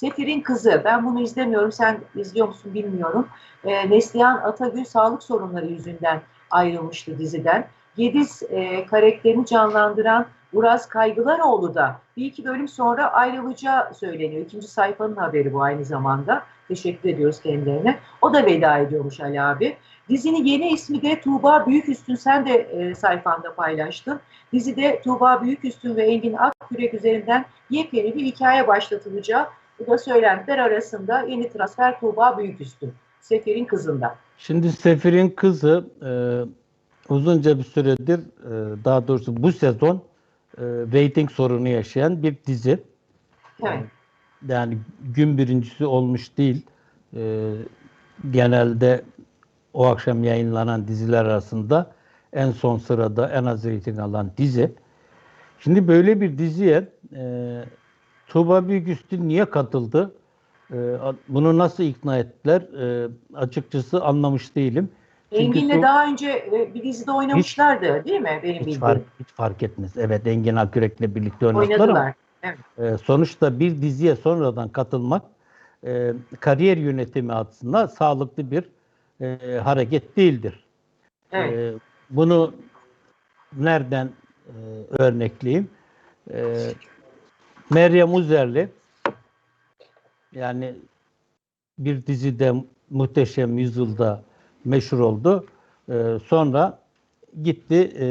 Sefir'in Kızı. Ben bunu izlemiyorum. Sen izliyor musun bilmiyorum. E, Neslihan Atagül sağlık sorunları yüzünden ayrılmıştı diziden. Gediz e, karakterini canlandıran Uraz Kaygılaroğlu da bir iki bölüm sonra ayrılacağı söyleniyor. İkinci sayfanın haberi bu aynı zamanda. Teşekkür ediyoruz kendilerine. O da veda ediyormuş Ali abi. Dizinin yeni ismi de Tuğba Büyüküstün. Sen de e, sayfanda paylaştın. Dizide Tuğba Büyüküstün ve Engin Akkürek üzerinden yepyeni bir hikaye başlatılacağı. Bu da söylentiler arasında yeni transfer Tuğba Büyüküstün. Sefir'in kızında. Şimdi Sefir'in kızı e, uzunca bir süredir e, daha doğrusu bu sezon e, rating sorunu yaşayan bir dizi. Evet. Yani gün birincisi olmuş değil. E, genelde o akşam yayınlanan diziler arasında en son sırada en az reyting alan dizi. Şimdi böyle bir diziye e, Tuğba Büyüküstün niye katıldı? E, bunu nasıl ikna ettiler? E, açıkçası anlamış değilim. Çünkü Engin'le daha önce e, bir dizide oynamışlardı değil mi? Benim hiç bildiğim. fark, hiç fark etmez. Evet Engin Akürek'le birlikte oynadılar ama Oynadılar. e, sonuçta bir diziye sonradan katılmak e, kariyer yönetimi açısından sağlıklı bir e, hareket değildir. Evet. E, bunu nereden e, örnekleyeyim? E, Meryem Uzerli yani bir dizide Muhteşem Yüzyılda meşhur oldu. E, sonra gitti e,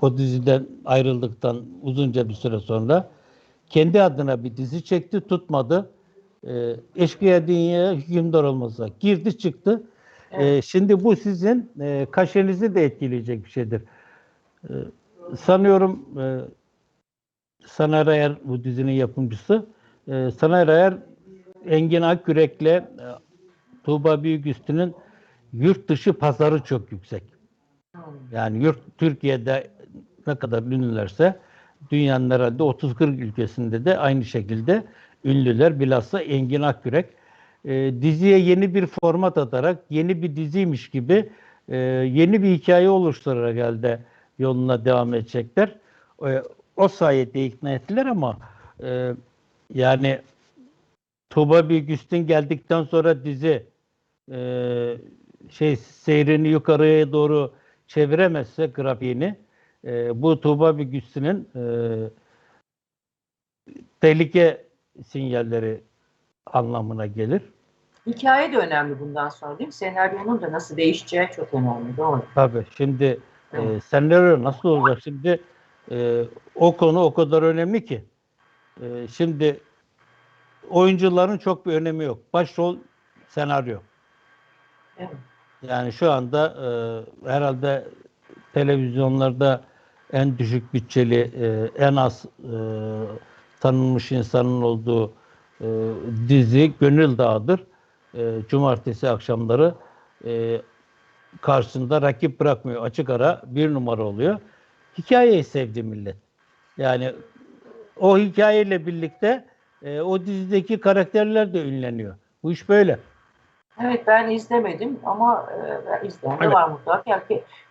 o diziden ayrıldıktan uzunca bir süre sonra kendi adına bir dizi çekti, tutmadı. E, Eşkıya Dünya'ya hükümdar olmasa girdi çıktı. E, şimdi bu sizin e, kaşenizi de etkileyecek bir şeydir. E, sanıyorum e, Saner Ayer bu dizinin yapımcısı. E, Saner Ayer Engin Akgürek'le e, Tuğba Büyüküstü'nün yurt dışı pazarı çok yüksek. Yani yurt Türkiye'de ne kadar ünlülerse dünyanın herhalde 30-40 ülkesinde de aynı şekilde ünlüler. Bilhassa Engin Akgürek e, diziye yeni bir format atarak yeni bir diziymiş gibi e, yeni bir hikaye oluşturarak elde yoluna devam edecekler. E, o sayede ikna ettiler ama e, yani Tuğba Büyüküstün geldikten sonra dizi e, şey seyrini yukarıya doğru çeviremezse grafiğini e, bu Tuğba Büyüküstün'ün e, tehlike sinyalleri anlamına gelir. Hikaye de önemli bundan sonra değil mi? Senaryonun da nasıl değişeceği çok önemli. Doğru. Tabii şimdi e, senaryo nasıl olacak? Şimdi e, o konu o kadar önemli ki. E, şimdi oyuncuların çok bir önemi yok. Başrol senaryo. Evet. Yani şu anda e, herhalde televizyonlarda en düşük bütçeli, e, en az e, tanınmış insanın olduğu e, dizi Gönül Dağı'dır. E, cumartesi akşamları e, karşısında rakip bırakmıyor. Açık ara bir numara oluyor. Hikayeyi sevdi millet. Yani o hikayeyle birlikte e, o dizideki karakterler de ünleniyor. Bu iş böyle. Evet ben izlemedim ama e, izleyen de Evet. var mutlaka. Yani